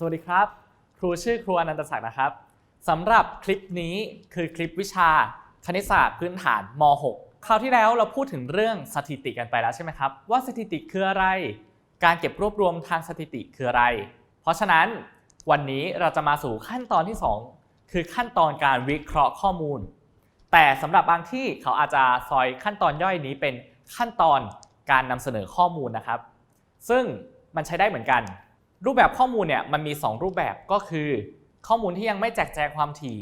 สวัสดีครับ ครูชื่อครูอนันตศักดิ์นะครับสำหรับคลิปนี้คือคลิปวิชาคณิตศาสตร์พื้นฐานม .6 คราวที่แล้วเราพูดถึงเรื่องสถิติกันไปแล้วใช่ไหมครับ ว่าสถิติคืออะไร การเก็บรวบรวมทางสถิติคืออะไร เพราะฉะนั้นวันนี้เราจะมาสู่ขั้นตอนที่ 2 คือขั้นตอนการวิเคราะห์ข้อมูล แต่สำหรับบางที่เขาอาจจะซอยขั้นตอนย่อยนี้เป็นขั้นตอนการนำเสนอข้อมูลนะครับ ซึ่งมันใช้ได้เหมือนกัน รูปแบบข้อมูลเนี่ยมันมี 2 รูปแบบก็คือ ข้อมูลที่ยังไม่แจกแจงความถี่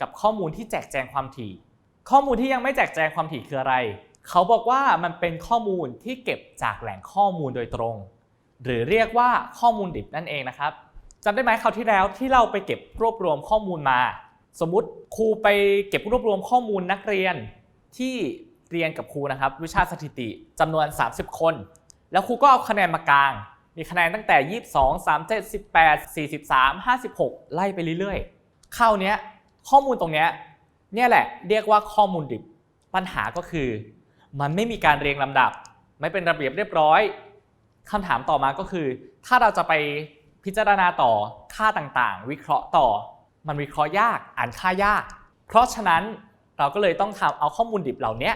กับข้อมูลที่แจกแจงความถี่ ข้อมูลที่ยังไม่แจกแจงความถี่คืออะไร เขาบอกว่ามันเป็นข้อมูลที่เก็บจากแหล่งข้อมูลโดยตรง หรือเรียกว่าข้อมูลดิบนั่นเองนะครับจำได้ไหมคราวที่แล้วที่เราไปเก็บรวบรวมข้อมูลมา สมมติครูไปเก็บรวบรวมข้อมูลนักเรียนที่เรียนกับครูนะครับ วิชาสถิติจำนวน 30 คน แล้วครูก็เอาคะแนนมากลาง มีคะแนนตั้งแต่ 22 37 18 43 56 ไล่ไปเรื่อยๆคราเนี้ยข้อมูลตรงเนี้ยเนี่ยแหละเรียกว่าข้อมูลดิบ ปัญหาก็คือ มันไม่มีการเรียงลำดับ ไม่เป็นระเบียบเรียบร้อยคำถามต่อมาก็คือ ถ้าเราจะไปพิจารณาต่อค่าต่างๆ วิเคราะห์ต่อ มันวิเคราะห์ยากอ่านค่ายาก เพราะฉะนั้นเราก็เลยต้องทำเอาข้อมูลดิบเหล่านี้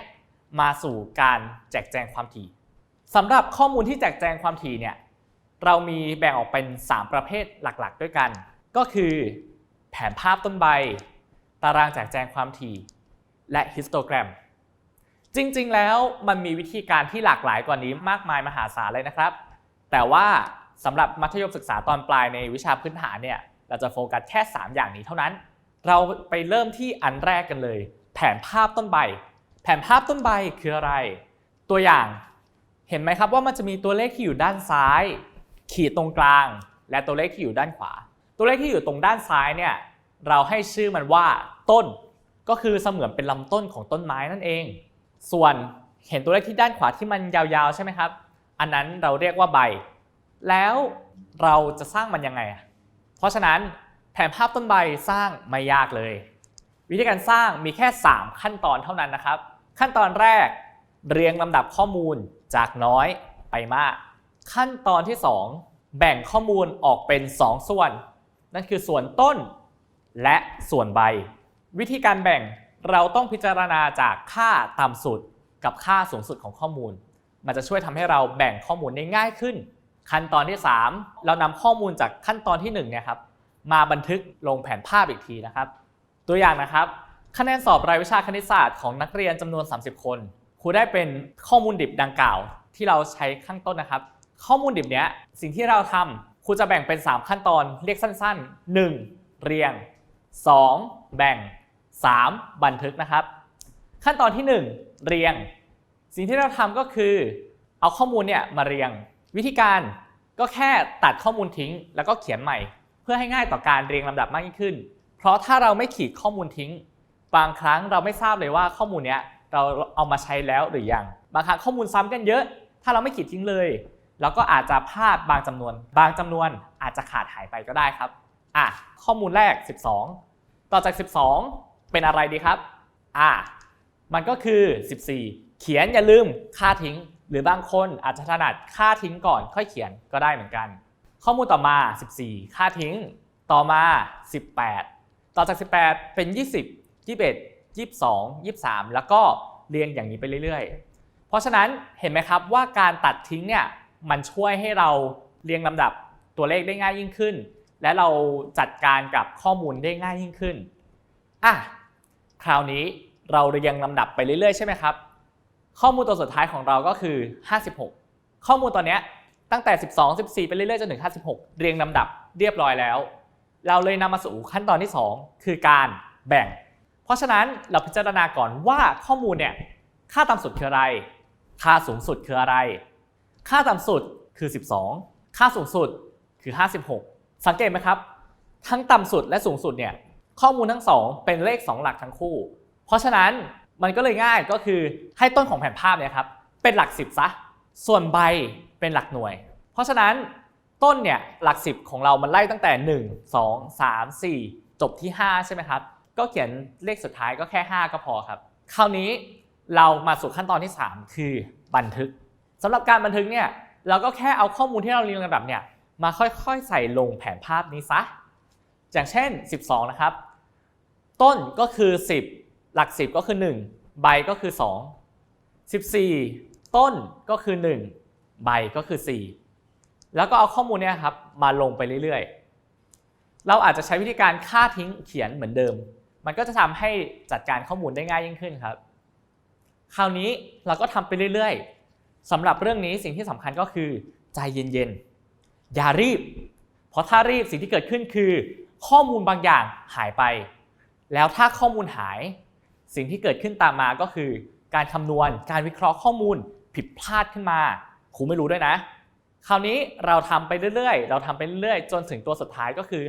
มาสู่การแจกแจงความถี่สำหรับข้อมูลที่แจกแจงความถี่เนี่ย เรามีแบ่งออกเป็น 3 ประเภทหลักๆ ด้วยกัน ก็คือ แผนภาพต้นใบ ตารางแจกแจงความถี่ และฮิสโตแกรม จริงๆ แล้วมันมีวิธีการที่หลากหลายกว่านี้มากมายมหาศาลเลยนะครับ แต่ว่าสำหรับมัธยมศึกษาตอนปลายในวิชาพื้นฐานเนี่ย เราจะโฟกัสแค่ 3 อย่างนี้เท่านั้น เราไปเริ่มที่อันแรกกันเลย แผนภาพต้นใบ แผนภาพต้นใบคืออะไร ตัวอย่าง เห็นไหมครับว่ามันจะมีตัวเลขที่อยู่ด้านซ้าย ขีดตรงกลาง และตัวเลขที่อยู่ด้านขวา ตัวเลขที่อยู่ตรงด้านซ้ายเนี่ยเราให้ชื่อมันว่าต้น ก็คือเสมือนเป็นลำต้นของต้นไม้นั่นเอง ส่วนเห็นตัวเลขที่ด้านขวาที่มันยาวๆใช่ไหมครับ อันนั้นเราเรียกว่าใบ แล้วเราจะสร้างมันยังไง เพราะฉะนั้นแผนภาพต้นใบสร้างไม่ยากเลย วิธีการสร้างมีแค่ 3 ขั้นตอนเท่านั้นนะครับ ขั้นตอนแรกเรียงลำดับข้อมูลจากน้อยไปมาก ขั้นตอนที่ 2 แบ่งข้อมูลออกเป็น 2 ส่วน นั่นคือส่วนต้นและส่วนใบ วิธีการแบ่งเราต้องพิจารณาจากค่าต่ำสุดกับค่าสูงสุดของข้อมูล มันจะช่วยทำให้เราแบ่งข้อมูลได้ง่ายขึ้น ขั้นตอนที่ 3 เรานำข้อมูลจากขั้นตอนที่1เนี่ยครับมาบันทึกลงแผนภาพอีกทีนะครับ ตัวอย่างนะครับ คะแนนสอบรายวิชาคณิตศาสตร์ของนักเรียนจำนวน 30 คนครูได้เป็นข้อมูลดิบดังกล่าว ที่เราใช้ข้างต้นนะครับ ข้อมูลดิบเนี้ยสิ่งที่เราทำครูจะแบ่งเป็น 3 ขั้นตอนเรียกสั้น ๆ 1. เรียง 2. แบ่ง 3. บันทึกนะครับ ขั้นตอนที่ 1 เรียง สิ่งที่เราทำก็คือ เอาข้อมูลเนี่ยมาเรียง วิธีการก็แค่ตัดข้อมูลทิ้ง แล้วก็เขียนใหม่ เพื่อให้ง่ายต่อการเรียงลำดับมากยิ่งขึ้น เพราะถ้าเราไม่ขีดข้อมูลทิ้ง บางครั้งเราไม่ทราบเลยว่าข้อมูลเนี้ยเราเอามาใช้แล้วหรือยัง บางครั้งข้อมูลซ้ำกันเยอะ ถ้าเราไม่ขีดทิ้งเลย เราก็อาจจะพลาดบางจำนวน บางจำนวนอาจจะขาดหายไปก็ได้ครับอะข้อมูลแรก 12 ต่อจาก 12 เป็นอะไรดีครับอะมันก็คือ 14 เขียนอย่าลืมค่าทิ้ง หรือบางคนอาจจะถนัดค่าทิ้งก่อนค่อยเขียนก็ได้เหมือนกัน ข้อมูลต่อมา 14 ค่าทิ้ง ต่อมา 18 ต่อจาก 18 เป็น 20 21 22 23 แล้วก็เรียงอย่างนี้ไปเรื่อยๆ เพราะฉะนั้นเห็นไหมครับว่าการตัดทิ้งเนี่ย มันช่วยให้เราเรียงลำดับตัวเลขได้ง่ายยิ่งขึ้น และเราจัดการกับข้อมูลได้ง่ายยิ่งขึ้นอะคราวนี้เราเรียงลำดับไปเรื่อยๆใช่ไหมครับ ข้อมูลตัวสุดท้ายของเราก็คือ 56 ข้อมูลตอนเนี้ยตั้งแต่ 12 14 ไปเรื่อยๆจนถึง 56 เรียงลำดับเรียบร้อยแล้ว เราเลยนำมาสู่ขั้นตอนที่ 2 คือการแบ่ง เพราะฉะนั้นเราพิจารณาก่อนว่าข้อมูลเนี่ยค่าต่ำสุดคืออะไร ค่าสูงสุดคืออะไร ค่าต่ำสุดคือ 12 ค่าสูงสุดคือ 56 สังเกตไหมครับ ทั้งต่ำสุดและสูงสุดเนี่ยข้อมูลทั้งสองเป็นเลข 2 หลักทั้งคู่ เพราะฉะนั้นมันก็เลยง่ายก็คือให้ต้นของแผนภาพเนี่ยครับเป็นหลัก 10ซะ ส่วนใบเป็นหลักหน่วย เพราะฉะนั้นต้นเนี่ยหลัก 10 ของเรามันไล่ตั้งแต่ 1 2 3 4 จบที่ 5 ใช่ไหมครับ ก็เขียนเลขสุดท้ายก็แค่ 5 ก็พอครับ คราวนี้เรามาสู่ขั้นตอนที่ 3 คือบันทึก สำหรับการบันทึกเนี่ยเราก็แค่เอาข้อมูลที่เราเรียงลำดับเนี่ยมาค่อยๆ ใส่ลงแผนภาพนี้ซะอย่างเช่น 12 นะครับ ต้นก็คือ 10 หลัก 10 ก็คือ 1 ใบก็คือ 2 14 ต้นก็คือ 1 ใบก็คือ 4 แล้วก็เอาข้อมูลเนี่ยครับมาลงไปเรื่อยๆ เราอาจจะใช้วิธีการค่าทิ้งเขียนเหมือนเดิม มันก็จะทำให้จัดการข้อมูลได้ง่ายยิ่งขึ้นครับ คราวนี้เราก็ทำไปเรื่อยๆ สำหรับเรื่องนี้สิ่งที่สำคัญก็คือใจเย็นๆ อย่ารีบ เพราะถ้ารีบสิ่งที่เกิดขึ้นคือ ข้อมูลบางอย่างหายไป แล้วถ้าข้อมูลหาย สิ่งที่เกิดขึ้นตามมาก็คือ การคำนวณการวิเคราะห์ข้อมูลผิดพลาดขึ้นมาครูไม่รู้ด้วยนะ คราวนี้เราทำไปเรื่อยๆ เราทำไปเรื่อยๆ จนถึงตัวสุดท้ายก็คือ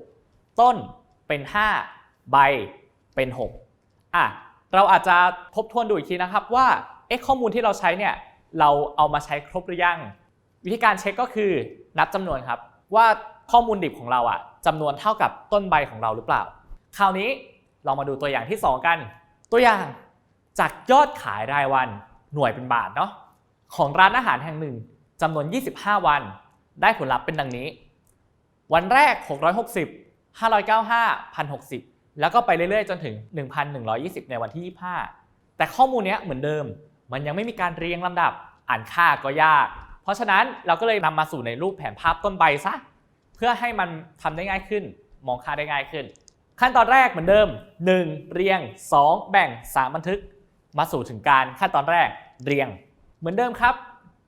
56 ต้นเป็น 5 ใบเป็น 6อะเราอาจจะทบทวนดูอีกทีนะครับว่าเอ๊ะข้อมูลที่เราใช้เนี่ย เราเอามาใช้ครบหรือยัง วิธีการเช็คก็คือนับจำนวนครับ ว่าข้อมูลดิบของเราอะจำนวนเท่ากับต้นใบของเราหรือเปล่า คราวนี้เรามาดูตัวอย่างที่ 2 กัน ตัวอย่างจากยอดขายรายวันหน่วยเป็นบาทเนาะของร้านอาหารแห่งหนึ่งจำนวน 25 วัน ได้ผลลัพธ์เป็นดังนี้ วันแรก 660 595 1,060 แล้วก็ไปเรื่อยๆ จนถึง 1,120 ในวันที่ 25 แต่ข้อมูลเนี้ยเหมือนเดิม มันยังไม่มีการเรียงลำดับอ่านค่าก็ยาก เพราะฉะนั้นเราก็เลยนำมาสู่ในรูปแผนภาพต้นใบซะเพื่อให้มันทำได้ง่ายขึ้น มองค่าได้ง่ายขึ้น ขั้นตอนแรกเหมือนเดิม 1. เรียง 2. แบ่ง 3 บันทึก มาสู่ถึงการขั้นตอนแรกเรียง เหมือนเดิมครับ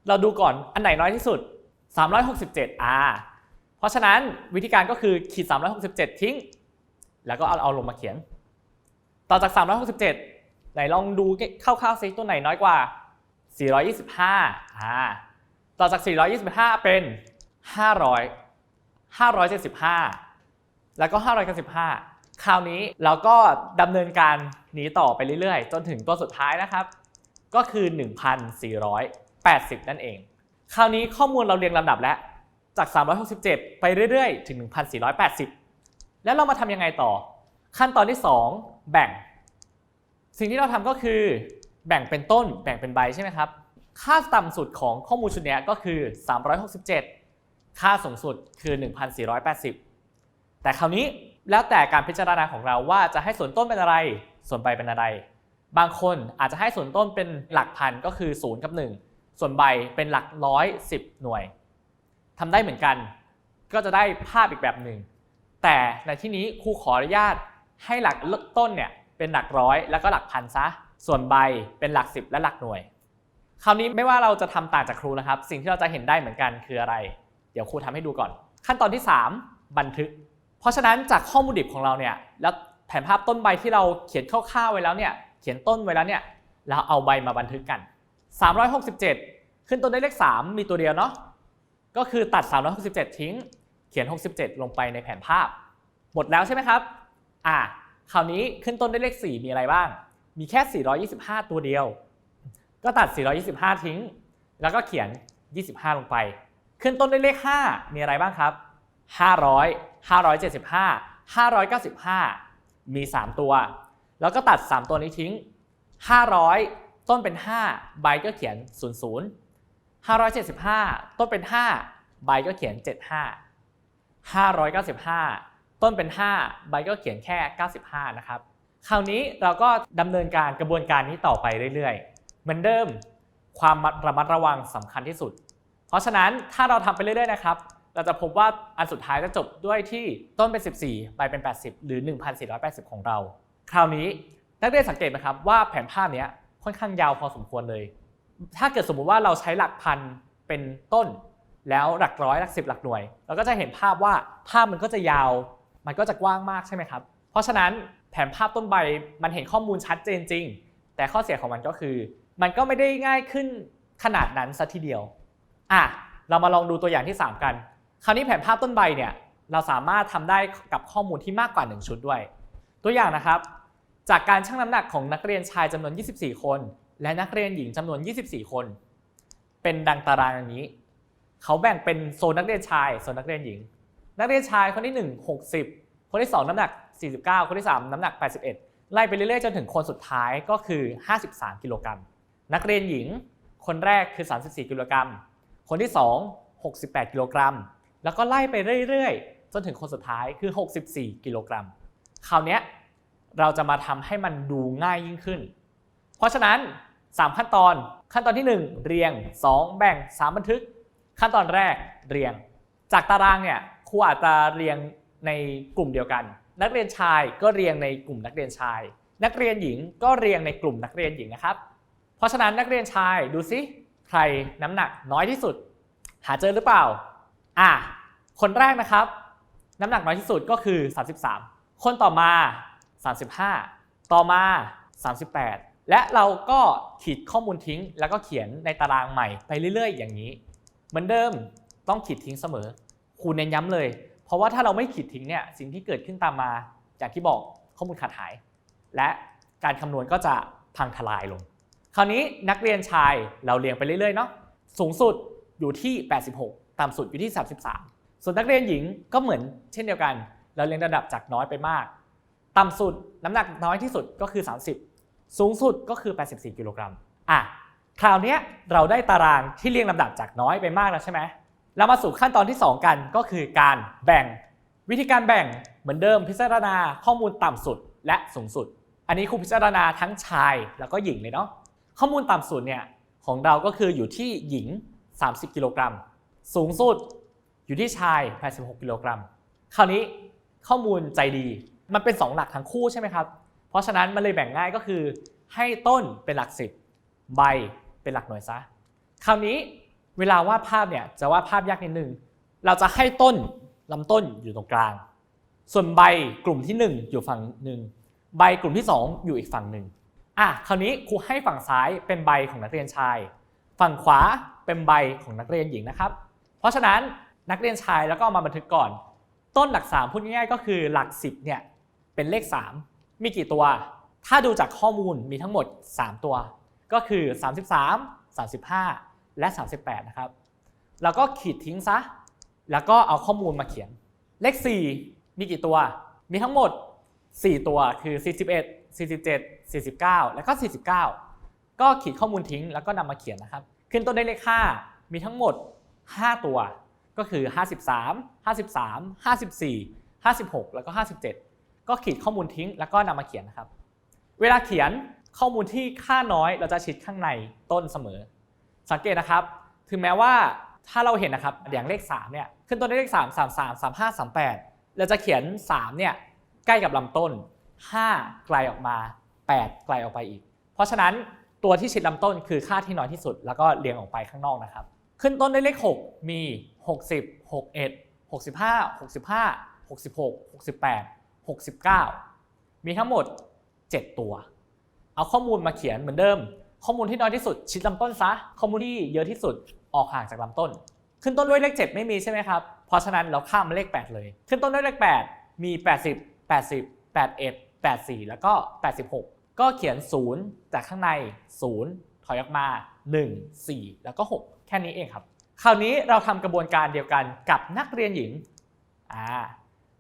เราดูก่อนอันไหนน้อยที่สุด 367อ่าเพราะฉะนั้นวิธีการก็คือขีด 367 ทิ้ง แล้วก็เอาเอาลงมาเขียน ต่อจาก 367 ไหนลองดูคร่าวๆซิตัวไหนน้อยกว่า 425อ่าต่อจาก 425 เป็น 500 575 แล้วก็ 595 คราวนี้เราก็ดำเนินการนี้ต่อไปเรื่อยๆ จนถึงตัวสุดท้ายนะครับ ก็คือ 1,480 นั่นเอง คราวนี้ข้อมูลเราเรียงลำดับแล้ว จาก 367 ไปเรื่อยๆ ถึง 1,480 แล้วเรามาทำยังไงต่อ ขั้นตอนที่ 2 แบ่ง สิ่งที่เราทำก็คือแบ่งเป็นต้นแบ่งเป็นใบใช่ไหมครับ ค่าต่ำสุดของข้อมูลชุดนี้ก็คือ 367 ค่าสูงสุดคือ 1,480 แต่คราวนี้แล้วแต่การพิจารณาของเราว่าจะให้ส่วนต้นเป็นอะไร ส่วนใบเป็นอะไร บางคนอาจจะให้ส่วนต้นเป็นหลักพันก็คือ 0 กับ 1 ส่วนใบเป็นหลักร้อยสิบหน่วยทำได้เหมือนกัน ก็จะได้ภาพอีกแบบหนึ่งแต่ในที่นี้ครูขออนุญาตให้หลักต้นเนี่ย เป็นหลักร้อยแล้วก็หลักพันซะ ส่วนใบเป็นหลักสิบและหลักหน่วย คราวนี้ไม่ว่าเราจะทำต่างจากครูนะครับ สิ่งที่เราจะเห็นได้เหมือนกันคืออะไร เดี๋ยวครูทำให้ดูก่อน ขั้นตอนที่ 3 บันทึก เพราะฉะนั้นจากข้อมูลดิบของเราเนี่ยแล้วแผนภาพต้นใบที่เราเขียนคร่าวๆไว้แล้วเนี่ยเขียนต้นไว้แล้วเนี่ยเราเอาใบมาบันทึกกัน 367 ขึ้นต้นด้วยเลข 3 มีตัวเดียวเนาะก็คือตัด 367 ทิ้ง เขียน 67 ลงไปในแผนภาพ หมดแล้วใช่ไหมครับ อ่า คราวนี้ขึ้นต้นด้วยเลข 4 มีอะไรบ้าง มีแค่ 425 ตัวเดียว ก็ตัด 425 ทิ้ง แล้วก็เขียน 25 ลงไป ขึ้นต้นด้วยเลข 5 มีอะไรบ้างครับ 500 575 595 มี 3 ตัว แล้วก็ตัด 3 ตัวนี้ทิ้ง 500 ต้นเป็น 5 ใบก็เขียน 00 575 ต้นเป็น 5 ใบก็เขียน 75 595 ต้นเป็น 5 ใบก็เขียนแค่ 95 นะครับ คราวนี้เราก็ดำเนินการกระบวนการนี้ต่อไปเรื่อยๆ เหมือนเดิม ความระมัดระวังสำคัญที่สุด เพราะฉะนั้นถ้าเราทำไปเรื่อยๆ นะครับ เราจะพบว่าอันสุดท้ายจะจบด้วยที่ต้นเป็น 14 ใบเป็น 80 หรือ 1,480 ของเรา คราวนี้นักเรียนสังเกตนะครับว่าแผนภาพนี้ค่อนข้างยาวพอสมควรเลย ถ้าเกิดสมมุติว่าเราใช้หลักพันเป็นต้น แล้วหลักร้อยหลักสิบหลักหน่วย เราก็จะเห็นภาพว่าภาพมันก็จะยาว มันก็จะกว้างมากใช่ไหมครับ เพราะฉะนั้นแผนภาพต้นใบมันเห็นข้อมูลชัดเจนจริง แต่ข้อเสียของมันก็คือ มันก็ไม่ได้ง่ายขึ้นขนาดนั้นซะทีเดียวอะเรามาลองดูตัวอย่างที่ 3 กัน คราวนี้แผนภาพต้นใบเนี่ยเราสามารถทำได้กับข้อมูลที่มากกว่า 1 ชุดด้วย ตัวอย่างนะครับ จากการชั่งน้ำหนักของนักเรียนชายจำนวน 24 คน และนักเรียนหญิงจำนวน 24 คน เป็นดังตารางนี้ เขาแบ่งเป็นโซนนักเรียนชายโซนนักเรียนหญิง นักเรียนชายคนที่ 1 60 คนที่ 2 น้ำหนัก 49 คนที่ 3 น้ำหนัก 81 ไล่ไปเรื่อยๆ จนถึงคนสุดท้ายก็คือ 53 กิโลกรัม นักเรียนหญิง คนแรกคือ 34 กิโลกรัม คนที่ 2 68 กิโลกรัม แล้วก็ไล่ไปเรื่อยๆ จนถึงคนสุดท้ายคือ 64 กิโลกรัม คราวนี้เราจะมาทำให้มันดูง่ายยิ่งขึ้น เพราะฉะนั้น 3 ขั้นตอน ขั้นตอนที่ 1 เรียง 2 แบ่ง 3 บันทึก ขั้นตอนแรกเรียง จากตารางเนี่ย ครูอาจจะเรียงในกลุ่มเดียวกัน นักเรียนชายก็เรียงในกลุ่มนักเรียนชาย นักเรียนหญิงก็เรียงในกลุ่มนักเรียนหญิงนะครับ เพราะฉะนั้นนักเรียนชายดูซิใครน้ำหนักน้อยที่สุด หาเจอหรือเปล่าอะคนแรกนะครับ น้ำหนักน้อยที่สุดก็คือ 33 คนต่อมา 35 ต่อมา 38 และเราก็ขีดข้อมูลทิ้ง แล้วก็เขียนในตารางใหม่ไปเรื่อย ๆ อย่างนี้ เหมือนเดิมต้องขีดทิ้งเสมอ ครูเน้นย้ำเลย เพราะว่าถ้าเราไม่ขีดทิ้งเนี่ยสิ่งที่เกิดขึ้นตามมาอย่างที่บอกข้อมูลขาดหาย และการคำนวณก็จะพังทลายลง คราวนี้นักเรียนชายเราเรียงไปเรื่อยๆเนาะสูงสุดอยู่ที่ 86 ต่ำสุดอยู่ที่ 33 ส่วนนักเรียนหญิงก็เหมือนเช่นเดียวกัน เราเรียงระดับจากน้อยไปมาก ต่ำสุดน้ำหนักน้อยที่สุดก็คือ 30 สูงสุดก็คือ 84 กิโลกรัมอะคราวนี้เราได้ตารางที่เรียงลำดับจากน้อยไปมากแล้วใช่ไหม เรามาสู่ขั้นตอนที่ 2 กันก็คือการแบ่งวิธีการแบ่งเหมือนเดิมพิจารณาข้อมูลต่ำสุดและสูงสุด อันนี้ครูพิจารณาทั้งชายแล้วก็หญิงเลยเนาะข้อมูลต่ำสุดเนี่ยของเราก็คืออยู่ที่หญิง 30 กิโลกรัม สูงสุดอยู่ที่ชาย 86 กิโลกรัม คราวนี้ข้อมูลใจดีมันเป็น 2 หลักทั้งคู่ใช่ไหมครับ เพราะฉะนั้นมันเลยแบ่งง่ายก็คือ ให้ต้นเป็นหลัก 10 ใบเป็นหลักหน่วยซะ คราวนี้ เวลาวาดภาพเนี่ยจะวาดภาพยากนิดนึง เราจะให้ต้นลำต้นอยู่ตรงกลาง ส่วนใบกลุ่มที่ 1 อยู่ฝั่งหนึ่งใบกลุ่มที่ 2 อยู่อีกฝั่งหนึ่งอะคราวนี้ครูให้ฝั่งซ้ายเป็นใบของนักเรียนชาย ฝั่งขวาเป็นใบของนักเรียนหญิงนะครับ เพราะฉะนั้นนักเรียนชายแล้วก็มาบันทึกก่อน ต้นหลัก 3 พูดง่ายๆก็คือหลัก 10เนี่ยเป็นเลข 3 มีกี่ตัว ถ้าดูจากข้อมูลมีทั้งหมด 3 ตัว ก็คือ 33 35 และ 38 นะครับ แล้วก็ขีดทิ้งซะ แล้วก็เอาข้อมูลมาเขียน เลข 4 มีกี่ตัว มีทั้งหมด 4 ตัวคือ 41 47 49 แล้วก็ 49 ก็ขีดข้อมูลทิ้งแล้วก็นำมาเขียนนะครับ ขึ้นต้นด้วยเลข5มีทั้งหมด 5 ตัว ก็คือ 53 53 54 56 แล้วก็ 57 ก็ขีดข้อมูลทิ้ง แล้วก็นำมาเขียนนะครับ เวลาเขียนข้อมูลที่ค่าน้อยเราจะชิดข้างในต้นเสมอ สังเกตนะครับ ถึงแม้ว่าถ้าเราเห็นนะครับอย่างเลข3เนี่ยขึ้นต้นด้วยเลข 3 3 3 3 5 3 8 เราจะเขียน3เนี่ยใกล้กับลำต้น 5 ไกลออกมา 8 ไกลออกไปอีก เพราะฉะนั้นตัวที่ชิดลำต้นคือค่าที่น้อยที่สุด แล้วก็เรียงออกไปข้างนอกนะครับ ขึ้นต้นด้วยเลข 6 มี 60 61 65 65 66 68 69 มีทั้งหมด 7 ตัว เอาข้อมูลมาเขียนเหมือนเดิม ข้อมูลที่น้อยที่สุด ชิดลำต้นซะ ข้อมูลที่เยอะที่สุดออกห่างจากลำต้น ขึ้นต้นด้วยเลข 7 ไม่มีใช่ไหมครับ เพราะฉะนั้นเราข้ามเลข 8 เลย ขึ้นต้นด้วยเลข 8 มี 80 80 81 84 แล้วก็ 86 ก็เขียน 0 จากข้างใน 0 ถอยออกมา 1 4 แล้วก็ 6 แค่นี้เองครับ คราวนี้เราทำกระบวนการเดียวกันกับนักเรียนหญิงอ่า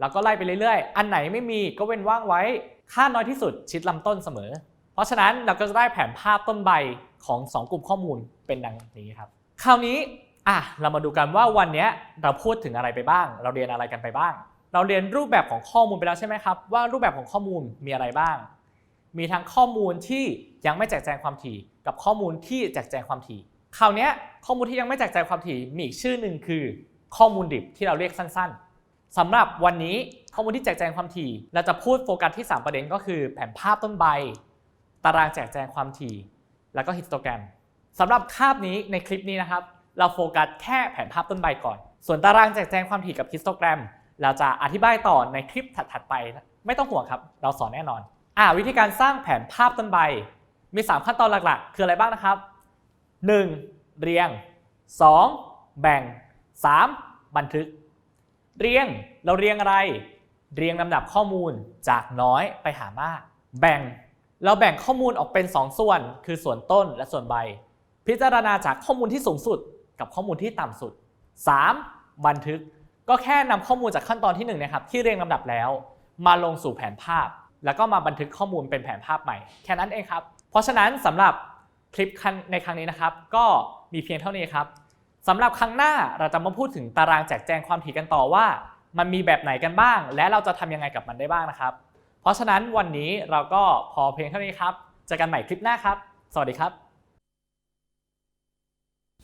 เราก็ไล่ไปเรื่อยๆ อันไหนไม่มีก็เว้นว่างไว้ ค่าน้อยที่สุดชิดลำต้นเสมอ เพราะฉะนั้นเราก็จะได้แผนภาพต้นใบของ 2 กลุ่มข้อมูลเป็นดังนี้ครับ คราวนี้อะเรามาดูกันว่าวันนี้เราพูดถึงอะไรไปบ้าง เราเรียนอะไรกันไปบ้าง เราเรียนรูปแบบของข้อมูลไปแล้วใช่ไหมครับ ว่ารูปแบบของข้อมูลมีอะไรบ้าง มีทั้งข้อมูลที่ยังไม่แจกแจงความถี่กับข้อมูลที่แจกแจงความถี่ คราวนี้ข้อมูลที่ยังไม่แจกแจงความถี่มีอีกชื่อหนึ่งคือ ข้อมูลดิบที่เราเรียกสั้น ๆสำหรับวันนี้ข้อมูลที่แจกแจงความถี่ เราจะพูดโฟกัสที่ 3 ประเด็นก็คือ แผนภาพต้นใบ ตารางแจกแจงความถี่ แล้วก็ฮิสโตแกรมสำหรับคาบนี้ในคลิปนี้นะครับ เราโฟกัสแค่แผนภาพต้นใบก่อน ส่วนตารางแจกแจงความถี่กับฮิสโตแกรม เราจะอธิบายต่อในคลิปถัดๆไป ไม่ต้องห่วงครับ เราสอนแน่นอน อ่าวิธีการสร้างแผนภาพต้นใบ มี 3 ขั้นตอนหลักๆ คืออะไรบ้างนะครับ 1. เรียง 2. แบ่ง 3. บันทึก เรียงเราเรียงอะไร เรียงลำดับข้อมูลจากน้อยไปหามาก แบ่ง เราแบ่งข้อมูลออกเป็น 2 ส่วน คือส่วนต้นและส่วนใบ พิจารณาจากข้อมูลที่สูงสุดกับข้อมูลที่ต่ำสุด 3. บันทึก ก็แค่นำข้อมูลจากขั้นตอนที่1นะครับที่เรียงลำดับแล้ว มาลงสู่แผนภาพ แล้วก็มาบันทึกข้อมูลเป็นแผนภาพใหม่แค่นั้นเองครับ เพราะฉะนั้นสำหรับคลิปในครั้งนี้นะครับ ก็มีเพียงเท่านี้ครับสำหรับครั้งหน้าเราจะมาพูดถึงตารางแจกแจงความถี่กันต่อว่า มันมีแบบไหนกันบ้าง และเราจะทำยังไงกับมันได้บ้างนะครับ เพราะฉะนั้นวันนี้เราก็พอเพียงเท่านี้ครับเจอกันใหม่คลิปหน้าครับ สวัสดีครับ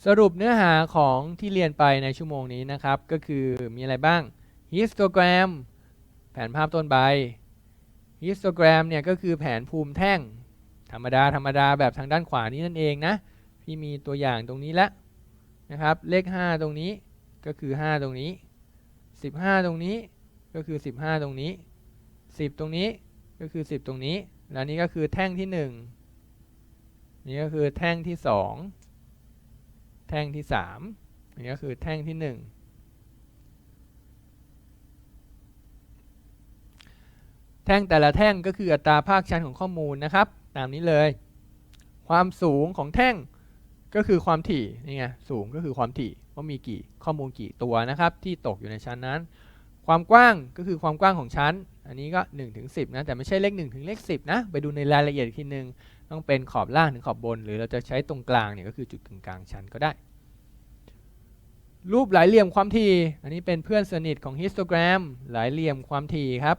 สรุปเนื้อหาของที่เรียนไปในชั่วโมงนี้นะครับ ก็คือมีอะไรบ้าง histogram แผนภาพต้นใบ histogram เนี่ยก็คือแผนภูมิแท่ง ธรรมดาธรรมดาแบบทางด้านขวานี้นั่นเองนะพี่มีตัวอย่างตรงนี้แล้วนะครับ เลข 5 ตรงนี้ก็คือ 5 ตรงนี้ 15 ตรงนี้ก็คือ 15 ตรงนี้ 10 ตรงนี้ก็คือ 10 ตรงนี้ แล้วนี้ก็คือแท่งที่ 1 นี่ก็คือแท่งที่ 2 แท่งที่ 3 นี่ก็คือแท่งที่ 1 แท่งแต่ละแท่งก็คืออัตราภาคชั้นของข้อมูลนะครับ ตามนี้เลย ความสูงของแท่งก็คือความถี่นี่ไงสูงก็คือความถี่ว่ามีกี่ข้อมูลกี่ตัวนะครับ ที่ตกอยู่ในชั้นนั้น ความกว้างก็คือความกว้างของชั้น อันนี้ก็1ถึง10นะแต่ไม่ใช่เลข1ถึงเลข10นะไปดูในรายละเอียดอีกทีนึงต้องเป็นขอบล่างถึงขอบบน หรือเราจะใช้ตรงกลางเนี่ยก็คือจุดกึ่งกลางชั้นก็ได้ รูปหลายเหลี่ยมความถี่อันนี้เป็นเพื่อนสนิทของฮิสโตแกรมหลายเหลี่ยมความถี่ครับ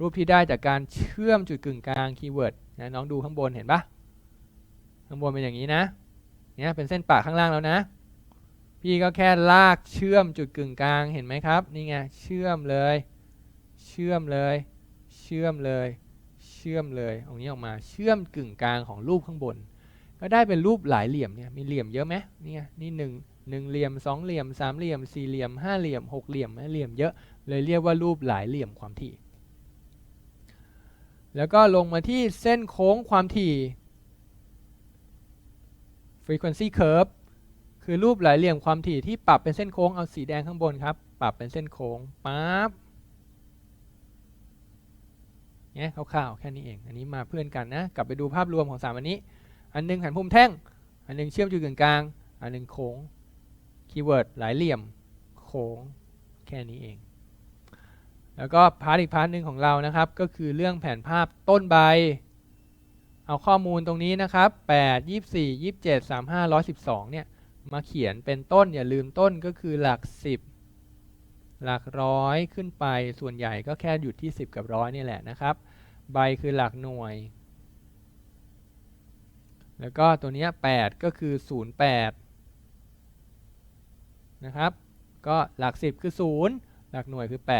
รูปที่ได้จากการเชื่อมจุดกึ่งกลางคีย์เวิร์ดนะน้องดูข้างบนเห็นปะข้างบนเป็นอย่างนี้นะเนี่ยเป็นเส้นปะข้างล่างแล้วนะ พี่ก็แค่ลากเชื่อมจุดกึ่งกลางเห็นไหมครับ นี่ไงเชื่อมเลย เชื่อมเลย เชื่อมเลย เชื่อมเลยตรงนี้ออกมาเชื่อมกึ่งกลางของรูปข้างบน ก็ได้เป็นรูปหลายเหลี่ยมเนี่ยมีเหลี่ยมเยอะไหมนี่ไงนี่หนึ่งหนึ่งเหลี่ยมสองเหลี่ยมสามเหลี่ยมสี่เหลี่ยมห้าเหลี่ยมหกเหลี่ยมเหลี่ยมเยอะเลยเรียกว่ารูปหลายเหลี่ยมความถี่ แล้วก็ลงมาที่เส้นโค้งความถี่ frequency curve คือรูปหลายเหลี่ยมความถี่ที่ปรับเป็นเส้นโค้งเอาสีแดงข้างบนครับ ปรับเป็นเส้นโค้งปั๊บ เนี่ยคร่าวๆแค่นี้เอง อันนี้มาเพื่อนกันนะ กลับไปดูภาพรวมของสามอันนี้ อันหนึงหันภูมิแท่ง อันหนึงเชื่อมจุดกึ่งกลาง อันหนึงโค้ง คีย์เวิร์ดหลายเหลี่ยม โค้ง แค่นี้เอง แล้วก็พาร์ทอีกพาร์ทหนึ่งของเรานะครับ ก็คือเรื่องแผนภาพต้นใบ เอาข้อมูลตรงนี้นะครับ 8 24 27 35 112 เนี่ย มาเขียนเป็นต้นอย่าลืมต้นก็คือหลัก 10 หลักร้อยขึ้นไปส่วนใหญ่ก็แค่หยุดที่ 10 กับร้อยนี่แหละนะครับ ใบคือหลักหน่วย แล้วก็ตัวนี้8ก็คือ 08 นะครับ ก็หลัก 10 คือ 0 หลักหน่วยคือ 8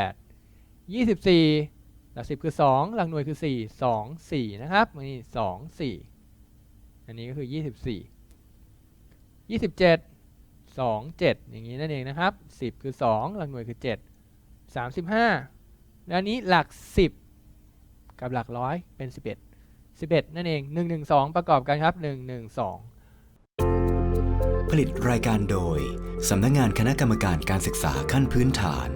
24 หลัก 10 คือ 2 หลักหน่วยคือ 4 2 4 นะครับนี่2 4 อันนี้ก็คือ 24 27 2 7 อย่างนี้นั่นเองนะครับ 10 คือ 2 หลักหน่วยคือ 7 35 แล้วอันนี้หลัก 10 กับหลักร้อยเป็น 11 11 นั่นเอง 1 1 2 ประกอบกันครับ 1 1 2 ผลิตรายการโดย สำนักงานคณะกรรมการการศึกษาขั้นพื้นฐาน